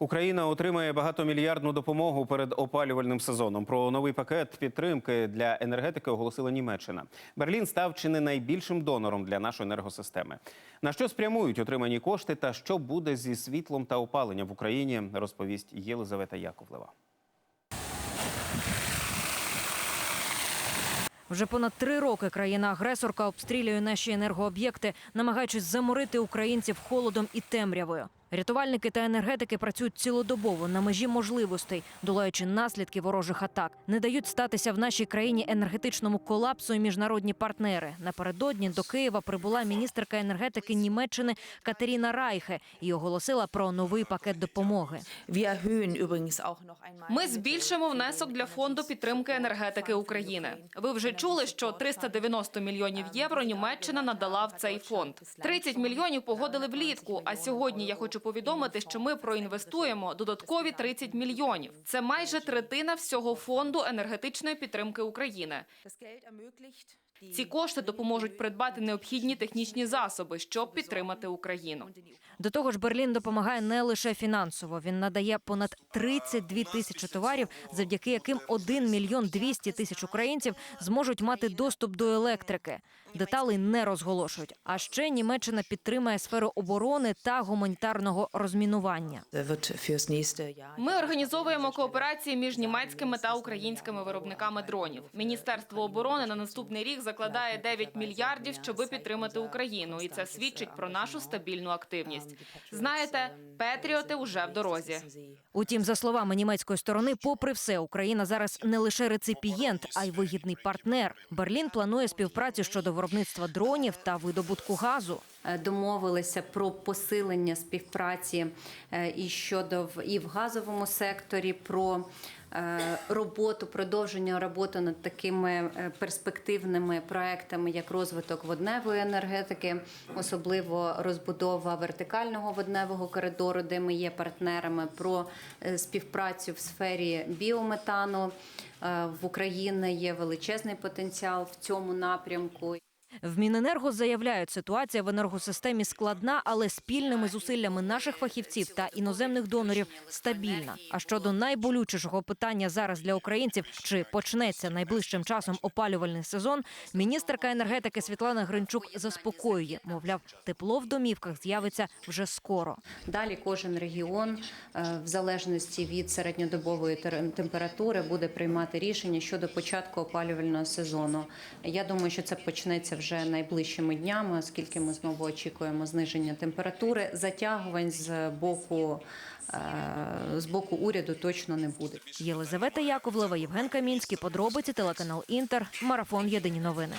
Україна отримає багатомільярдну допомогу перед опалювальним сезоном. Про новий пакет підтримки для енергетики оголосила Німеччина. Берлін став чи не найбільшим донором для нашої енергосистеми. На що спрямують отримані кошти та що буде зі світлом та опаленням в Україні, розповість Єлизавета Яковлева. Вже понад три роки країна-агресорка обстрілює наші енергооб'єкти, намагаючись заморити українців холодом і темрявою. Рятувальники та енергетики працюють цілодобово на межі можливостей, долаючи наслідки ворожих атак. Не дають статися в нашій країні енергетичному колапсу і міжнародні партнери. Напередодні до Києва прибула міністерка енергетики Німеччини Катеріна Райхе і оголосила про новий пакет допомоги. Ми збільшимо внесок для фонду підтримки енергетики України. Ви вже чули, що 390 мільйонів євро Німеччина надала в цей фонд. 30 мільйонів погодили влітку. А сьогодні я хочу повідомити, що ми проінвестуємо додаткові 30 мільйонів. Це майже третина всього фонду енергетичної підтримки України. Ці кошти допоможуть придбати необхідні технічні засоби, щоб підтримати Україну. До того ж, Берлін допомагає не лише фінансово. Він надає понад 32 тисячі товарів, завдяки яким 1 мільйон 200 тисяч українців зможуть мати доступ до електрики. Деталей не розголошують. А ще Німеччина підтримує сферу оборони та гуманітарного розмінування. fürs Ми організовуємо кооперації між німецькими та українськими виробниками дронів. Міністерство оборони на наступний рік закладає 9 мільярдів, щоби підтримати Україну, і це свідчить про нашу стабільну активність. Знаєте, Петріоти вже в дорозі. Утім, за словами німецької сторони, попри все, Україна зараз не лише реципієнт, а й вигідний партнер. Берлін планує співпрацю щодо виробництва дронів та видобутку газу. Е, домовилися про посилення співпраці е, і щодо в- і в газовому секторі, про е, роботу, продовження роботи над такими перспективними проектами, як розвиток водневої енергетики, особливо розбудова вертикального водневого коридору, де ми є партнерами, про співпрацю в сфері біометану. В Україні є величезний потенціал в цьому напрямку. В Міненерго заявляють, ситуація в енергосистемі складна, але спільними зусиллями наших фахівців та іноземних донорів стабільна. А щодо найболючішого питання зараз для українців, чи почнеться найближчим часом опалювальний сезон, міністерка енергетики Світлана Гринчук заспокоює, мовляв, тепло в домівках з'явиться вже скоро. Далі кожен регіон, е, в залежності від середньодобової температури, буде приймати рішення щодо початку опалювального сезону. Я думаю, що це почнеться вже найближчими днями, оскільки ми знову очікуємо зниження температури. Затягувань з боку е, з боку уряду точно не буде. Єлизавета Яковлева, Євген Камінський, подробиці телеканал Інтер, марафон Єдині новини.